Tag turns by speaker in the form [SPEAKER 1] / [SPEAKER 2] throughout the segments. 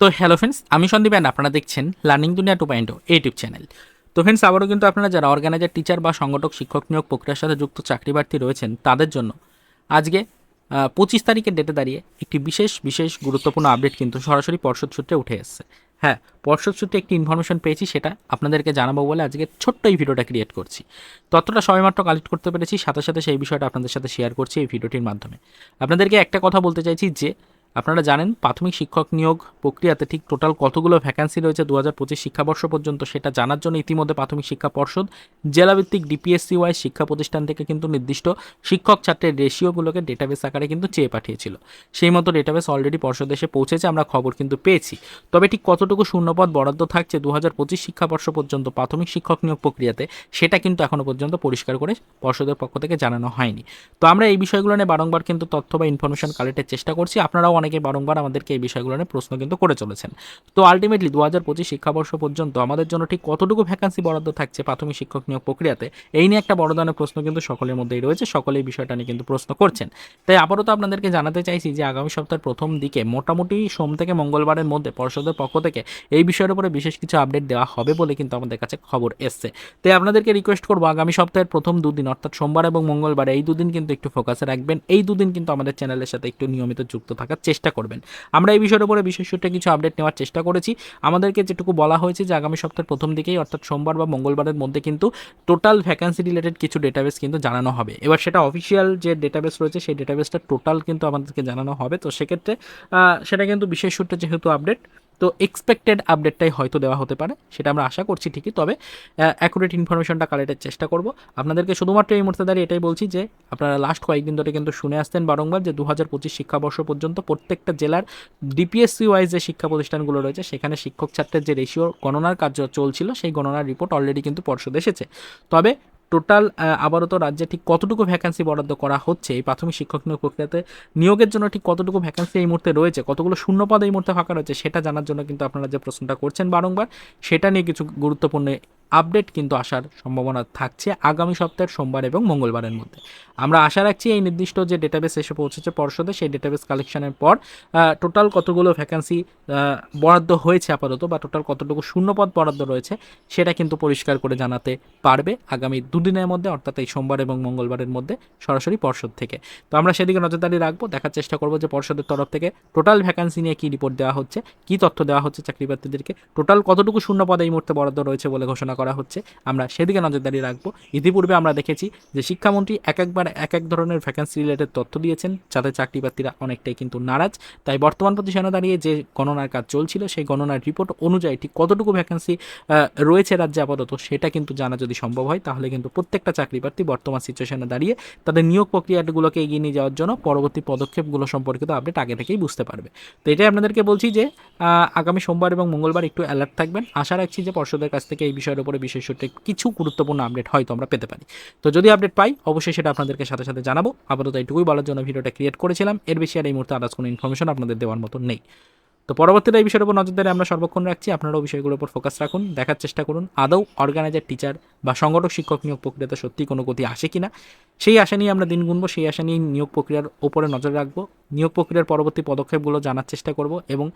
[SPEAKER 1] তো hello friends আমি Sandeep and আপনারা দেখছেন learning Duniya two point YouTube channel তো ফ্রেন্ডস আবারও কিন্তু আপনারা যারা অর্গানাইজার টিচার বা সংগঠক, শিক্ষক নিয়োগ প্রক্রিয়ার সাথে যুক্ত চাকরি প্রার্থী রয়েছেন, তাদের জন্য আজকে পঁচিশ তারিখের ডেটে দাঁড়িয়ে একটি বিশেষ বিশেষ গুরুত্বপূর্ণ আপডেট কিন্তু সরাসরি পর্ষদ সূত্রে উঠে এসেছে। হ্যাঁ পর্ষদ সূত্রে একটি ইনফরমেশন পেয়েছি, সেটা আপনাদেরকে জানাব বলে আজকে ছোট্ট এই ভিডিওটা ক্রিয়েট করছি। ততটা সবেমাত্র কালেক্ট করতে পেরেছি, সাথে সাথে সেই বিষয়টা আপনাদের সাথে শেয়ার করছি এই ভিডিওটির মাধ্যমে। আপনাদেরকে একটা কথা বলতে চাইছি যে আপনারা জানেন প্রাথমিক শিক্ষক নিয়োগ প্রক্রিয়াতে ঠিক টোটাল কতগুলো ভ্যাকান্সি রয়েছে দু হাজার পঁচিশ শিক্ষাবর্ষ পর্যন্ত সেটা জানার জন্য ইতিমধ্যে প্রাথমিক শিক্ষা পর্ষদ, জেলাভিত্তিক ডিপিএসসি ওয়াইজ শিক্ষা প্রতিষ্ঠান থেকে কিন্তু নির্দিষ্ট শিক্ষক ছাত্রের রেশিওগুলোকে ডেটাবেস আকারে কিন্তু চেয়ে পাঠিয়েছিল। সেই মতো ডেটাবেস অলরেডি পর্ষদ এসে পৌঁছেছে, আমরা খবর কিন্তু পেয়েছি। তবে ঠিক কতটুকু শূন্যপদ বরাদ্দ থাকছে দু হাজার পঁচিশ শিক্ষাবর্ষ পর্যন্ত প্রাথমিক শিক্ষক নিয়োগ প্রক্রিয়াতে, সেটা কিন্তু এখনও পর্যন্ত পরিষ্কার করে পর্ষদের পক্ষ থেকে জানানো হয়নি। তো আমরা এই বিষয়গুলো নিয়ে বারংবার কিন্তু তথ্য বা ইনফরমেশন কালেক্টের চেষ্টা করছি। আপনারাও অনেকে বারংবার আমাদেরকে এই বিষয়গুলো নিয়ে প্রশ্ন কিন্তু করে চলেছেন। তো আলটিমেটলি দু হাজার পঁচিশ শিক্ষাবর্ষ পর্যন্ত আমাদের জন্য ঠিক কতটুকু ভ্যাকান্সি বরাদ্দ থাকছে প্রাথমিক শিক্ষক নিয়োগ প্রক্রিয়াতে, এই নিয়ে একটা বড় ধরনের প্রশ্ন কিন্তু সকলের মধ্যেই রয়েছে, সকলেই বিষয়টা নিয়ে কিন্তু প্রশ্ন করছেন। তাই আপাতত আপনাদেরকে জানাতে চাইছি যে আগামী সপ্তাহের প্রথম দিকে মোটামুটি সোম থেকে মঙ্গলবারের মধ্যে পর্ষদের পক্ষ থেকে এই বিষয়ের উপরে বিশেষ কিছু আপডেট দেওয়া হবে বলে কিন্তু আমাদের কাছে খবর এসছে। তাই আপনাদেরকে রিকোয়েস্ট করব আগামী সপ্তাহের প্রথম দুদিন, অর্থাৎ সোমবার এবং মঙ্গলবার এই দুদিন কিন্তু একটু ফোকাসে রাখবেন। এই দুদিন কিন্তু আমাদের চ্যানেলের সাথে একটু নিয়মিত যুক্ত থাকার চেষ্টা করবেন। আমরা এই বিষয়ের উপরে বিশেষ সূত্রে কিছু আপডেট নেওয়ার চেষ্টা করেছি। আমাদেরকে যেটুকু বলা হয়েছে যে আগামী সপ্তাহের প্রথম দিকেই, অর্থাৎ সোমবার বা মঙ্গলবারের মধ্যে কিন্তু টোটাল ভ্যাকান্সি রিলেটেড কিছু ডেটাবেস কিন্তু জানানো হবে। এবার সেটা অফিসিয়াল যে ডেটাবেস রয়েছে, সেই ডেটাবেসটা টোটাল কিন্তু আমাদেরকে জানানো হবে। তো সেক্ষেত্রে সেটা কিন্তু বিশেষ সূত্রে যেহেতু আপডেট তো এক্সপেক্টেড আপডেটটাই হয়তো দেওয়া হতে পারে, সেটা আমরা আশা করছি ঠিকই। তবে অ্যাকুরেট ইনফরমেশনটা কালেক্টের চেষ্টা করব। আপনাদেরকে শুধুমাত্র এই মুহূর্তে দাঁড়িয়ে এটাই বলছি যে, আপনারা লাস্ট কয়েকদিন ধরে কিন্তু শুনে আসতেন বারংবার যে দু হাজার পঁচিশ শিক্ষাবর্ষ পর্যন্ত প্রত্যেকটা জেলার ডিপিএসসি ওয়াইজ যে শিক্ষা প্রতিষ্ঠানগুলো রয়েছে। সেখানে শিক্ষক ছাত্রের যে রেশিও গণনার কার্য চলছিল, সেই গণনার রিপোর্ট অলরেডি কিন্তু পর্ষদ এসেছে। তবে টোটাল আপাতত রাজ্যে ঠিক কতটুকু ভ্যাকান্সি বরাদ্দ করা হচ্ছে এই প্রাথমিক শিক্ষক নিয়োগ প্রক্রিয়াতে? নিয়োগের জন্য ঠিক কতটুকু ভ্যাকান্সি এই মুহূর্তে রয়েছে? কতগুলো শূন্যপদ এই মুহূর্তে ফাঁকা রয়েছে সেটা জানার জন্য কিন্তু আপনারা যে প্রশ্নটা করছেন বারংবার, সেটা নিয়ে কিছু গুরুত্বপূর্ণ আপডেট কিন্তু আসার সম্ভাবনা থাকছে আগামী সপ্তাহের সোমবার এবং মঙ্গলবারের মধ্যে। আমরা আশা রাখছি এই নির্দিষ্ট যে ডেটাবেস এসে পৌঁছেছে পর্ষদে, সেই ডেটাবেস কালেকশনের পর টোটাল কতগুলো ভ্যাকান্সি বরাদ্দ হয়েছে আপাতত বা টোটাল কতটুকু শূন্যপদ বরাদ্দ রয়েছে, সেটা কিন্তু পরিষ্কার করে জানাতে পারবে আগামী দুদিনের মধ্যে, অর্থাৎ এই সোমবার এবং মঙ্গলবারের মধ্যে সরাসরি পর্ষদ থেকে। তো আমরা সেদিকে নজরদারি রাখব, দেখার চেষ্টা করব যে পর্ষদের তরফ থেকে টোটাল ভ্যাকান্সি নিয়ে কী রিপোর্ট দেওয়া হচ্ছে, কী তথ্য দেওয়া হচ্ছে চাকরি প্রার্থীদেরকে টোটাল কতটুকু শূন্যপদ এই মুহূর্তে বরাদ্দ রয়েছে বলে ঘোষণা করা হচ্ছে, আমরা সেদিকে নজরদারি রাখব। ইতিপূর্বে আমরা দেখেছি যে শিক্ষামন্ত্রী এক একবার এক এক ধরনের ভ্যাকান্সি রিলেটেড তথ্য দিয়েছেন, যাতে চাকরি প্রার্থীরা অনেকটাই কিন্তু নারাজ। তাই বর্তমান পজিশনে দাঁড়িয়ে যে গণনার কাজ চলছিল, সেই গণনার রিপোর্ট অনুযায়ী ঠিক কতটুকু ভ্যাকান্সি রয়েছে রাজ্যে আপাতত সেটা কিন্তু জানা যদি সম্ভব হয়, তাহলে কিন্তু প্রত্যেকটা চাকরি প্রার্থী বর্তমান সিচুয়েশনে দাঁড়িয়ে তাদের নিয়োগ প্রক্রিয়াগুলোকে এগিয়ে নিয়ে যাওয়ার জন্য পরবর্তী পদক্ষেপগুলো সম্পর্কিত আপডেট আগে থেকেই বুঝতে পারবে। তো এটাই আপনাদেরকে বলছি যে আগামী সোমবার এবং মঙ্গলবার একটু অ্যালার্ট থাকবেন। আশা রাখছি যে পর্ষদের কাছ থেকে এই বিষয়ের উপরে বিশেষ কিছু গুরুত্বপূর্ণ আপডেট হয়তো আমরা পেতে পারি। তো যদি আপডেট পাই, অবশ্যই সেটা আপনাদেরকে সাথে সাথে জানাব। আপাতত এইটুকুই বলার জন্য ভিডিওটা ক্রিয়েট করেছিলাম। এর বেশি আর এই মুহূর্তে আদার্স কোনো ইনফরমেশন আপনাদের দেওয়ার মতো নেই। তো পরবর্তীতে এই বিষয়ের উপর নজরদারি আমরা সর্বক্ষণ রাখছি। আপনারাও বিষয়গুলোর উপর ফোকাস রাখুন, দেখার চেষ্টা করুন। আদৌ অর্গানাইজার টিচার বা সংগঠক, শিক্ষক নিয়োগ প্রক্রিয়াতে সত্যি কোনো গতি আসে কিনা, সেই আশা নিয়ে আমরা দিন গুনবো। সেই আশা নিয়ে নিয়োগ প্রক্রিয়ার ওপরে নজর রাখব। নিয়োগ প্রক্রিয়ার পরবর্তী পদক্ষেপগুলো জানার চেষ্টা করব এবং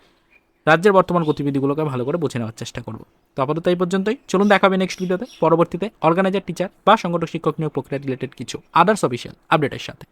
[SPEAKER 1] রাজ্যের বর্তমান গতিবিধিগুলোকে ভালো করে বুঝে নেওয়ার চেষ্টা করব। তো আপাতত এই পর্যন্তই। চলুন দেখা হবে নেক্সট ভিডিওতে পরবর্তীতে অর্গানাইজার টিচার বা সংগঠক, শিক্ষক নিয়োগ প্রক্রিয়া রিলেটেড কিছু আদার্স অফিসিয়াল আপডেটের সাথে।